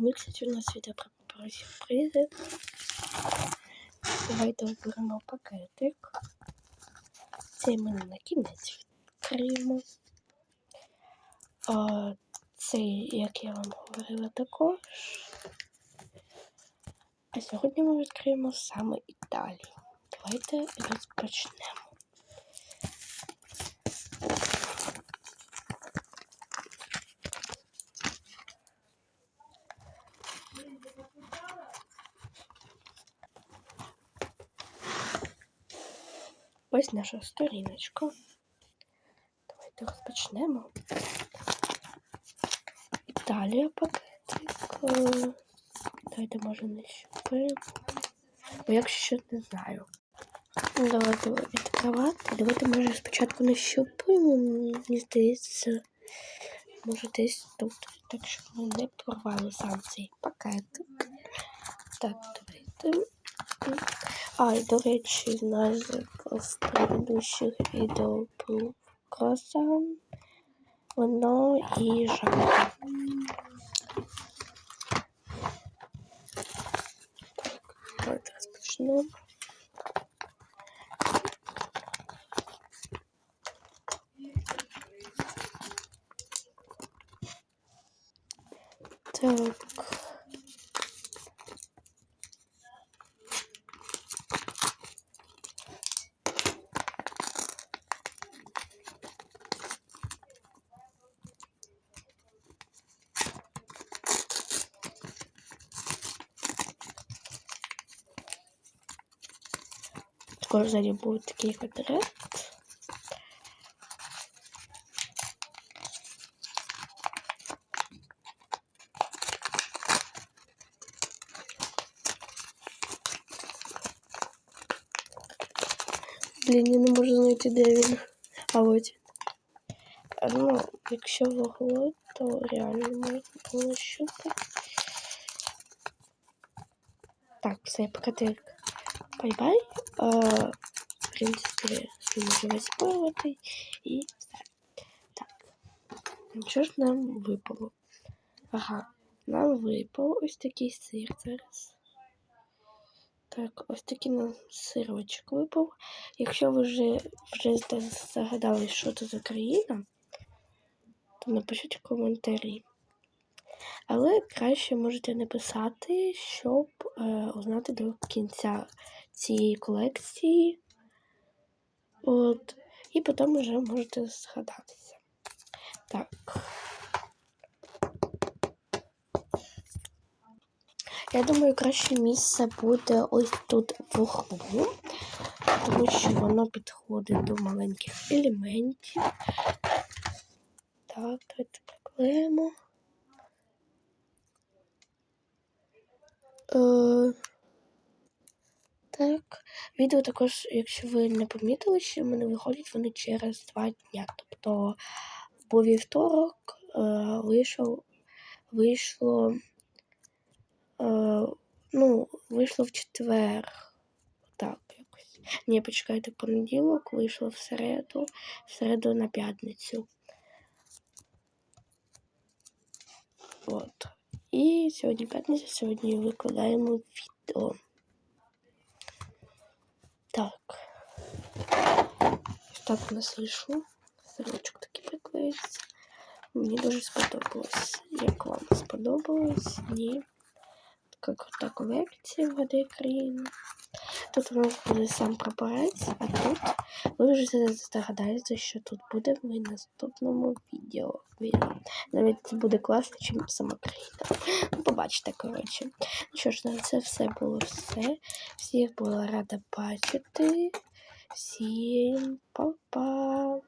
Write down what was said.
міксі у нас відео про сюрпризи. Давайте оберемо пакетик. Цей ми на кінець відкриємо. А, цей, як я вам говорила, також. А сьогодні ми відкриємо саме Італію. Давайте розпочнемо. Ось наша сторіночка. Давайте розпочнемо. Італія пакетик. Давайте може нащупаємо. Бо якщо не знаю. Давайте відкривати. Давайте може спочатку не нащупаємо. Мені здається, може десь тут. Так що ми не порвали сам цей пакетик. Так, давайте. А, до речі, знаєш, в предыдущих відео був круасан, вино і жабка. Так, давайте розпочнемо. Так. Скоро сзади будет такие квадрат. Блін, я не можу знайти, де він. А ось. Ну, якщо вугло, то реально можна було щупати. Так, все, пакетик. Бай-бай. А, в принципі, він може виспорувати і все. Так. Що ж нам випало? Ага, нам випав ось такий сир зараз. Так, ось такий нам сирочок випав. Якщо ви вже вже загадали, що це за країна, то напишіть в коментарі. Але краще можете написати, щоб е, узнати до кінця цієї колекції. От, і потім вже можете згадатися. Так. Я думаю, краще місце буде ось тут в углу, тому що воно підходить до маленьких елементів. Так, давайте приклеїмо. Е, так, відео також, якщо ви не помітили, що в мене виходять вони через два дня. Тобто по вівторок е, вийшов, вийшло, е, ну, вийшло в четвер. Так, якось. Ні, почекайте, понеділок, вийшло в середу, в середу на п'ятницю. От. І сьогодні п'ятниця, сьогодні викладаємо відео. Так. Так у нас вийшло. Сирочок такий приклеїться. Мені дуже сподобалось. Як вам сподобалось? Ні. Така крута колекція в країни. Тут у нас буде сам прапорець, а тут ви вже здогадаєтеся, що тут буде в наступному відео. Навіть це буде класно, чим сама. Ну, побачите, коротше. Ну що ж, на це все було все. Всіх була рада бачити. Всім па-па!